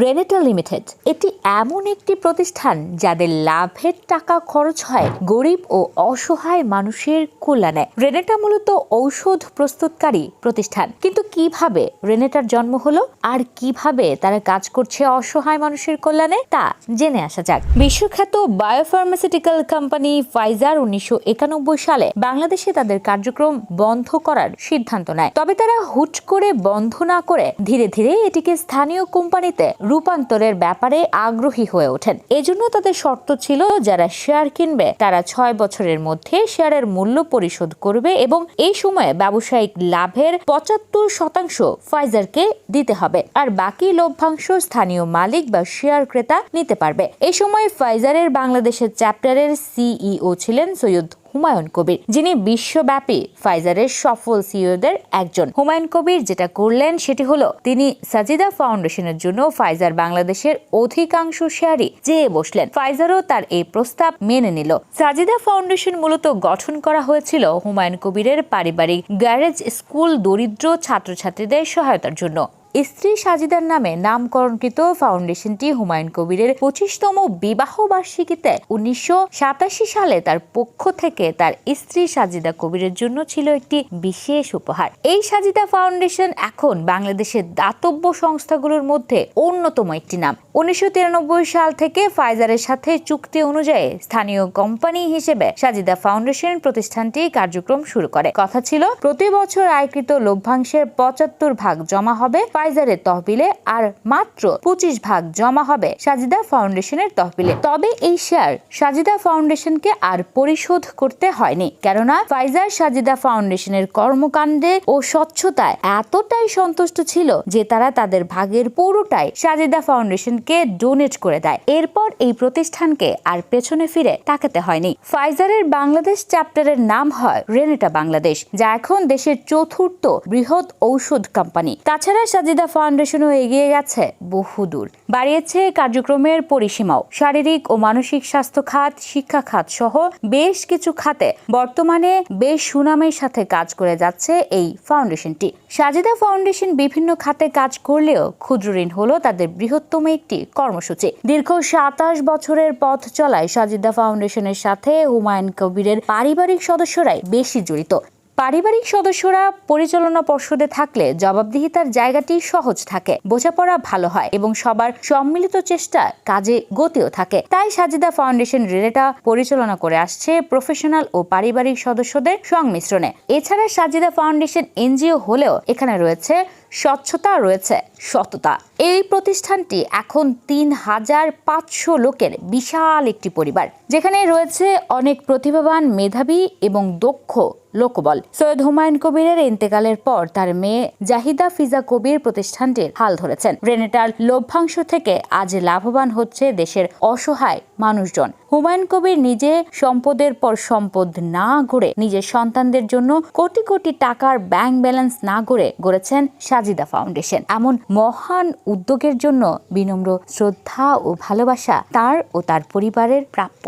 Renata limited এটি এমন একটি প্রতিষ্ঠান যাদের লাভের টাকা খরচ হয়, গরিব ও অসহায় মানুষের কল্যাণে। রেনেটা মূলত ঔষধ প্রস্তুতকারী প্রতিষ্ঠান। কিন্তু কীভাবে রেনেটার জন্ম হলো আর কীভাবে তারা কাজ করছে অসহায় মানুষের কল্যাণে, তা জেনে আসা যাক। বিশ্বখ্যাত বায়োফার্মাসিউটিক্যাল কোম্পানি ফাইজার উনিশশো একানব্বই সালে বাংলাদেশে তাদের কার্যক্রম বন্ধ করার সিদ্ধান্ত নেয়। তবে তারা হুট করে বন্ধ না করে ধীরে ধীরে এটিকে স্থানীয় কোম্পানিতে রূপান্তরের ব্যাপারে আগ্রহী হয়ে ওঠেন। এজন্য তাদের শর্ত ছিল যারা শেয়ার কিনবে, তারা ছয় বছরের মধ্যে শেয়ারের মূল্য পরিশোধ করবে এবং এই সময়ে ব্যবসায়িক লাভের পঁচাত্তর শতাংশ ফাইজারকে দিতে হবে। আর বাকি লভ্যাংশ স্থানীয় মালিক বা শেয়ার ক্রেতা নিতে পারবে। এই সময় ফাইজারের বাংলাদেশের চ্যাপ্টারের সিইও ছিলেন সৈয়দ হুমায়ুন কবির, যিনি বিশ্বব্যাপী ফাইজারের সফল সিইওদের একজন। হুমায়ুন কবির যেটা করলেন সেটি হলো, তিনি সাজিদা ফাউন্ডেশনের জন্য ফাইজার বাংলাদেশের অধিকাংশ শেয়ারই চেয়ে বসলেন। ফাইজারও তার এই প্রস্তাব মেনে নিল। সাজিদা ফাউন্ডেশন মূলত গঠন করা হয়েছিল হুমায়ুন কবিরের পারিবারিক গ্যারেজ স্কুল দরিদ্র ছাত্রছাত্রীদের সহায়তার জন্য। স্ত্রী সাজিদার নামে নামকরণকৃত ফাউন্ডেশনটি হুমায়ুন কবিরের পঁচিশতম বিবাহ বার্ষিকীতে উনিশশো সাতাশি সালে তার পক্ষ থেকে তার স্ত্রী সাজিদা কবিরের জন্য ছিল একটি বিশেষ উপহার। এই সাজিদা ফাউন্ডেশন এখন বাংলাদেশের দাতব্য সংস্থাগুলোর মধ্যে অন্যতম একটি নাম। উনিশশো তিরানব্বই সাল থেকে ফাইজারের সাথে চুক্তি অনুযায়ী স্থানীয় কোম্পানি হিসেবে সাজিদা ফাউন্ডেশন প্রতিষ্ঠানটি কার্যক্রম শুরু করে। কথা ছিল, প্রতি বছর আয়কৃত লভ্যাংশের পঁচাত্তর ভাগ জমা হবে ফাইজারের তহবিলে আর মাত্র পঁচিশ ভাগ জমা হবে সাজিদা ফাউন্ডেশনের তহবিলে। তবে এই শেয়ার সাজিদা ফাউন্ডেশনকে আর পরিশোধ করতে হয়নি। কেননা ফাইজার সাজিদা ফাউন্ডেশনের কর্মকাণ্ডে ও স্বচ্ছতায় এতটাই সন্তুষ্ট ছিল যে তারা তাদের ভাগের পুরোটাই সাজিদা ফাউন্ডেশনকে ডোনেট করে দেয়। এরপর এই প্রতিষ্ঠানকে আর পেছনে ফিরে তাকাতে হয়নি। ফাইজারের বাংলাদেশ চ্যাপ্টারের নাম হয় রেনেটা বাংলাদেশ, যা এখন দেশের চতুর্থ বৃহৎ ঔষধ কোম্পানি। তাছাড়া সাজিদা ফাউন্ডেশনও এগিয়ে গেছে বহুদূর। বাড়িয়েছে কার্যক্রমের পরিসীমাও। শারীরিক ও মানসিক স্বাস্থ্য খাত, শিক্ষা খাত সহ বেশ কিছু খাতে বর্তমানে বেশ সুনামের সাথে কাজ করে যাচ্ছে এই ফাউন্ডেশনটি। সাজিদা ফাউন্ডেশন বিভিন্ন খাতে কাজ করলেও ক্ষুদ্র ঋণ হলো তাদের বৃহত্তম একটি কর্মসূচি। দীর্ঘ সাতাশ বছরের পথ চলায় সাজিদা ফাউন্ডেশনের সাথে হুমায়ুন কবিরের পারিবারিক সদস্যরাই বেশি জড়িত। পারিবারিক সদস্যরা পরিচালনা পর্ষদে থাকলে জবাবদিহিতার জায়গাটি সহজ থাকে, বোঝাপড়া ভালো হয় এবং সবার সম্মিলিত চেষ্টা কাজে গতিও থাকে। তাই সাজিদা ফাউন্ডেশন রিলেটা পরিচালনা করে আসছে প্রফেশনাল ও পারিবারিক সদস্যদের সংমিশ্রণে। এছাড়া সাজিদা ফাউন্ডেশন এনজিও হলেও এখানে রয়েছে, স্বচ্ছতা রয়েছে। সততা। এই প্রতিষ্ঠানটি এখন তিন হাজার পাঁচশো লোকের বিশাল একটি পরিবার। যেখানে রয়েছে অনেক প্রতিভাবান মেধাবী এবং দক্ষ লোকবল। সৈয়দ হুমায়ুন কবিরের ইন্তেকালের পর তার মেয়ে জাহিদা ফিজা কবির প্রতিষ্ঠানটির হাল ধরেছেন। রেনেটার লভ্যাংশ থেকে আজ লাভবান হচ্ছে দেশের অসহায় মানুষজন। হুমায়ুন কবির নিজে সম্পদের পর সম্পদ না গড়ে নিজের সন্তানদের জন্য কোটি কোটি টাকার ব্যাংক ব্যালেন্স না গড়ে গড়েছেন সাজিদা ফাউন্ডেশন। এমন মহান উদ্যোগের জন্য বিনম্র শ্রদ্ধা ও ভালোবাসা তার ও তার পরিবারের প্রাপ্য।